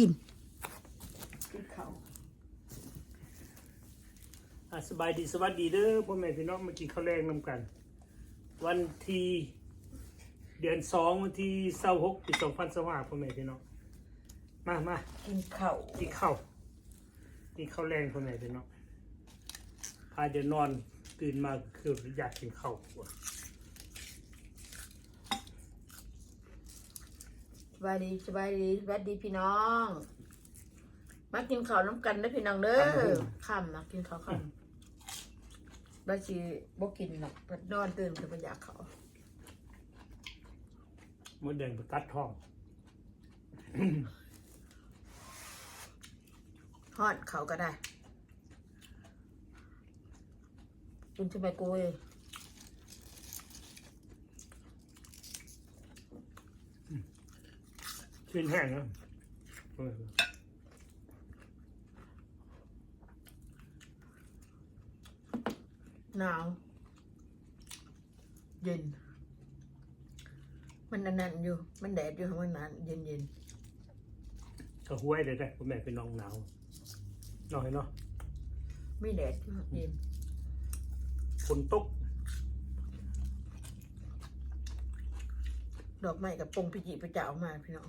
กินกินข้าวอะสบายดีสวัสดีเด้อพ่อแม่พี่น้องมากินข้าวแรงนำกัน วันที่เดือนสองวันที่เศร้าหกปีสองพันสว่าพ่อแม่พี่น้องมามากินข้าวกินข้าวกินข้าวแรงพ่อแม่พี่น้องพาจะนอนตื่นมาคืออยากกินข้าว บายดีสบายดีสบายดีพี่น้อง มากินข้าวน้ำกันนะพี่น้องเด้อค่ำนะกินข้าวค่ำบาชีบ่กินหรอกบัดนอนตื่นคือบ่อยากเขาวมดแดงไปกัดท้องฮอดเขาก็ได้คุณจะไปกูเอง ขึ้นแห้งนะเออหนาว เย็น มันนั่นๆอยู่ มันแดดอยู่ข้างมันนั้นเย็นเย็นก็ห้วยเลยได้พ่อแม่พี่น้องหนาวน้อยเนาะๆไม่แดดอยู่เย็นฝนตกดอกไม้กับปงพิจิประจ่าออกมาพี่น้อง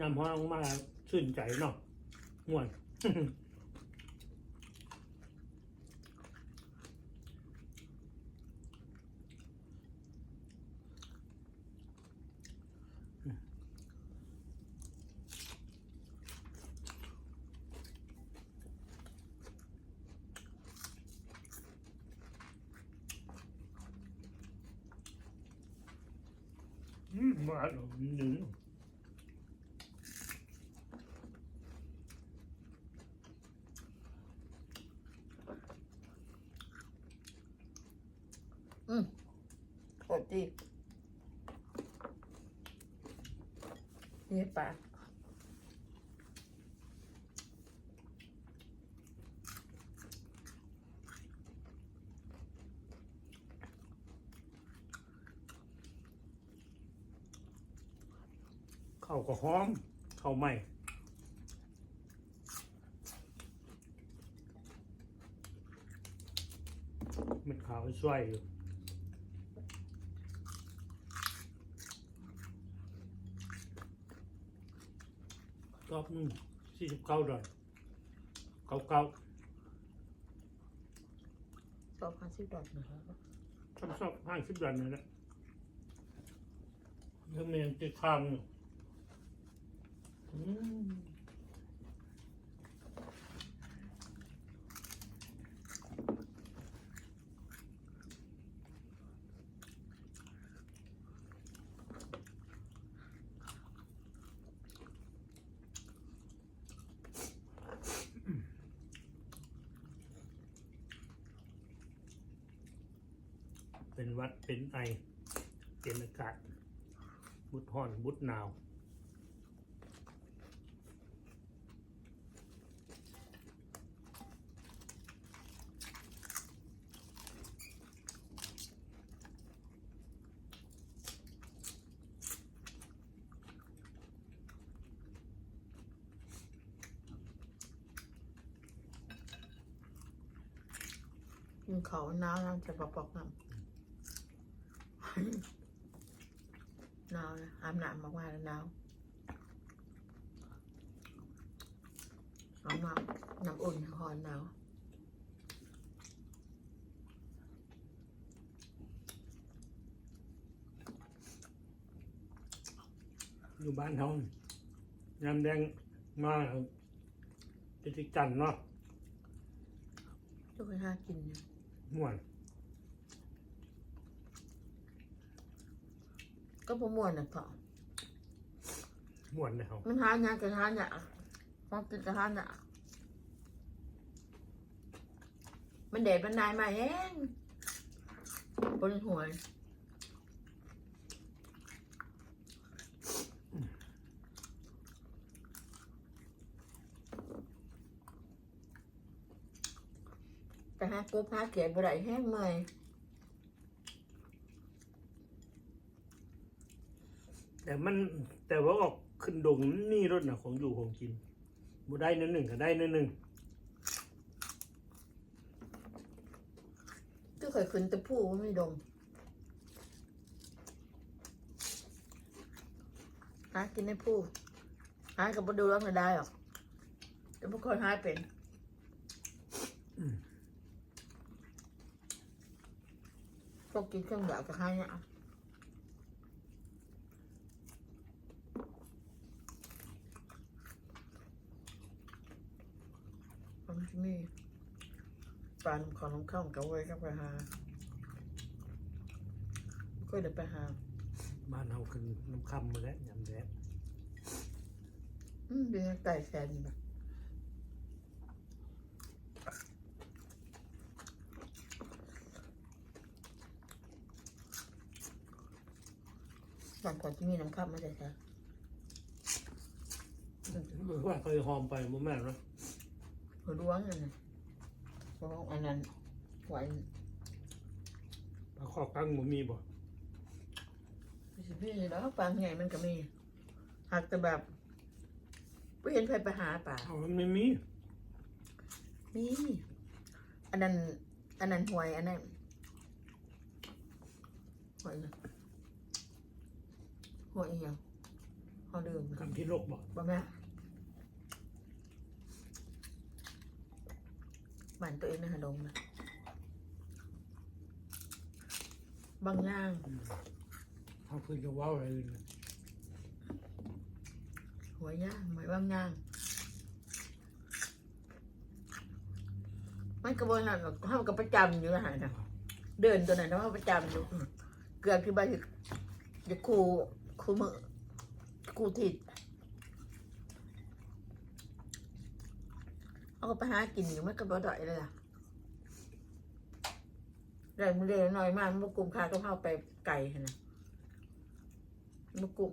บปงมาอืมยำห้องมาชื่นใจเนาะม่วนอืมมาหนึ่ง อืมโอดดีนี่ปลาข้าวก็หอมข้าวใหม่เม็ดขาวช่วยอยู่ อบนึงสี่สิบเก้าดอนเก้าเก้าสองพันสิบดอกนะครับชอบชอบห้างสิบดอนนั่นแหละแล้วเมียติดข้างอยู่อืม เป็นวัดเป็นไอ เป็นอากาศบุดห่อนบุดหนาวกินเขานาวน้ำจะปอกๆน้ำ หนาวนะอาบน้ำมากๆแล้วหนาวน้ำน้ำน้ กคนห้ากินเนี่ยม่วนก็ประมวลนะพ่อม่วนเลยเขามันหาหยากระทานเนี่ยพอกินกระทานเนี่ยมันเด็ดมันนายมาแห้งบนหัวแต่หากบหาเขียนบ่ได้แห้งเมื่อย แต่มันแต่ว่าออกขึ้นดงนี่รถน่ะของอยู่ของกินบ่ได้นั่นหนึ่งก็ได้นั่นหนึ่งก็เคยขึ้นแตะผู้ว่าไม่ดงหากินในผู้หากับบดูแล้วไม่ได้หรอกแต่พวกคนหาเป็นพวกกินเครื่องแบบกับหาเนี่ยมันจะมี ปลาหนุ่มของน้ำข้าวกับไว้กับไปหาก็เดี๋ยวไปหาบ้านเฮาขึ้นน้ำคำมาแล้วยำแดดอืมเดี๋ยวไก่แซนแบบบางคนที่มีน้ำข้าวมาแต่แท้ว่าเคยหอมไปบ่แม่นเนาะ หัวด้วงอันนั้น หัวด้วงอันนั้นหวานปลาคอกตั้งบ่มีบ่ไม่ใช่พี่แล้วปลาไงมันก็มีหักแต่แบบไม่เห็นใครไปหาป่าเอามันไม่มีมีอันนั้น อันนั้นหวยอันนั้นหวยนะหวยอีหยังเขาดื่มนะคำที่โลกบ่บ่แม่ บ้านตัวเองนะฮะดงนะบางย่างเฮาเพิ่นจะเว้าอะไรอื่นน่ะหัวย่างหมายบางย่างมันกระบวนการเขากับประจำอยู่นะฮะนะเดินตัวไหนนะเขาประจำอยู่ เกือบที่บ้านจะคูคูมือคูทิศ เอาก็ไปหากินอยู่ไม่กระบอกดอยเลยล่ะเรื่องมันเรื่องน้อยมากมันกลุ่มคาก็เข้าไปไก่หั่นนะมันกลุ่ม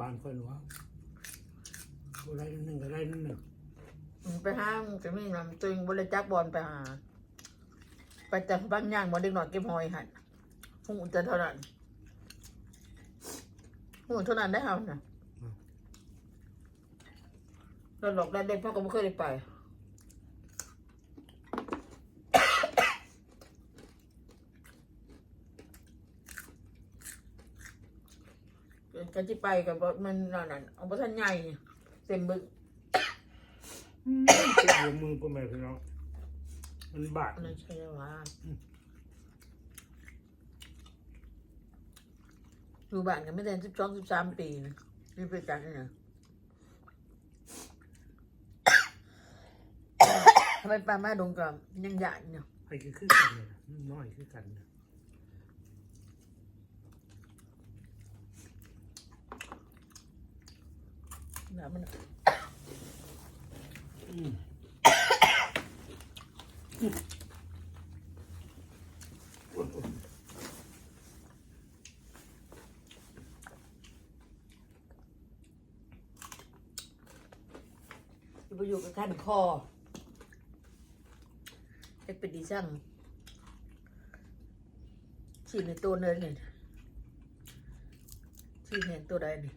บ้านค่อยว่าบ่ได้นั่นหนึ่งก็ได้นั่นหนึ่งอืมไปห้างจะมีน้ำตึงบริจักบอลไปหา ไปแต่บ้านย่างบอลเด็กหน่อยเก็บหอยหันหูจะเท่านั้น หูเท่านั้นได้เอาน่ะเราหลอกได้เด็กพ่อก็ไม่เคยได้ไปกันที่ไปกับมันนั่นน่ะเอาไปท่านใหญ่เต็มบึกเจ็บหัวมือพ่อแม่พี่น้องมันบาดอันนั้นใช่ว่า อยู่บ้านกันไม่ได้สิบสองสิบสามปีนะนี่ไปกันเนี่ยทำไมป้ามาดงกับยังหยาดเนี่ยไอ้คือคือกันเนี่ยน้อยคือกันเนี่ยน้ำมันอืมจะ ไปอยู่กับขั้นคอเอ็กเป็นดีสั่งฉีดในตัวเนินเนี่ยฉีดเห็นตัวใดนี่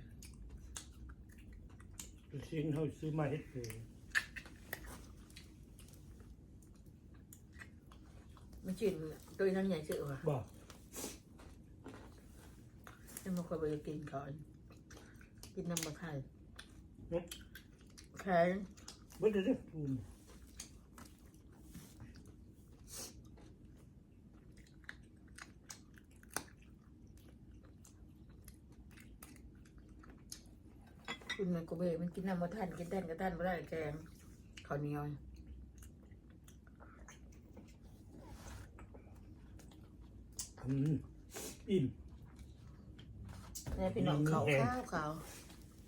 ชิ้นเขาซื้อมาเฮ็ดเองไม่ฉีดตัวนั้นใหญ่เสือว่ะบ่ให้มันคอยไปกินก่อนกินน้ำมะไข่แข็ง บดเด้อคุณมันกูเบมันกินน้ำมาท่านกินแตนก็บท่านไม่ได้แกงข้าวเหนียวอืมอิ่ม แม่พี่น้องเขาวข้าวเขาว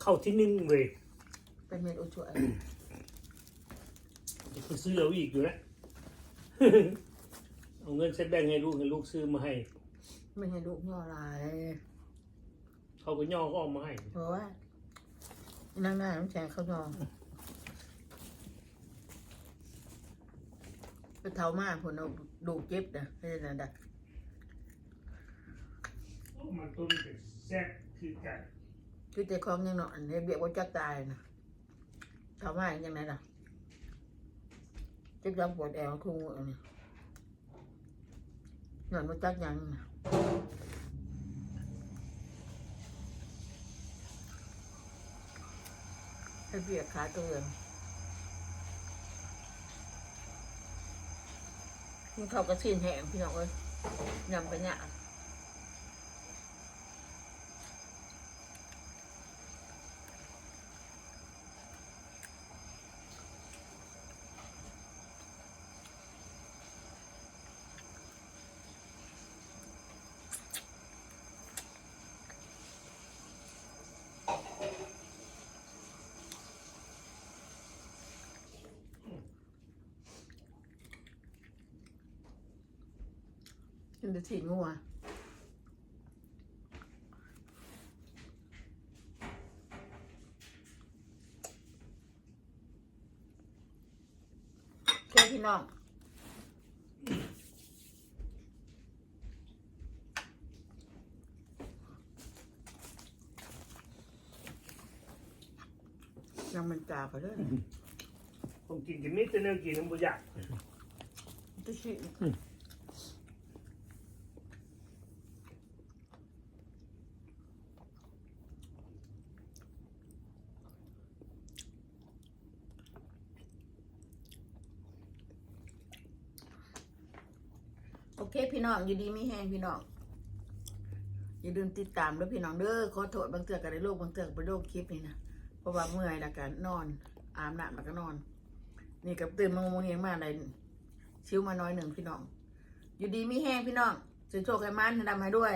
ข้าที่นึ่งเลยเป็นเมนูช่วย ซื้อเอาอีกอยู่นะเอาเงินเซ็ตแบ่งให้ลูกให้ลูกซื้อมาให้ ไม่ให้ลูกย่อลายเขาก็ย่อก็เออกมาให้เพราะว่านั่งหน้าน้ำแข็งเขานอนไปเท่ามากคนเอาดูเก็บนะไม่ใช่นั่นดักมันต้นเป็นแซ่บคือกันคือแต่ของยังนอนเนี่ยเบียกว่าจักตายนะเท่ามากยังไงล่ะเจ็บยังปวดแอวคุ้งอันนี้หนอนมาจักยังให้เบียดขาตัวเองมันเข้ากระชินแหงพี่น้องเอ้ยยำไปเนี่ย กกินแต่ฉีดงัวแค่พี่น้องยังมันจ่าเขาด้วยผมกินกินนิดแต่เนื้อกินน้ำบุญยาก จะฉีด เคพี่น้องอยู่ดีไม่แห้งพี่น้องอย่าลืมติดตามด้วยพี่น้องเด้อขอโทษบางเตือกันในโลกบางเตือกไปโลกคลิปนี่นะเพราะว่าเมื่อยแล้วกันนอน อาบน้ำแล้วก็นอน นี่กับตื่นมาโมงเฮงมาอะไรชิวมาน้อยหนึ่งพี่น้อง อยู่ดีไม่แห้งพี่น้องจะโชคให้มันดำให้ด้วย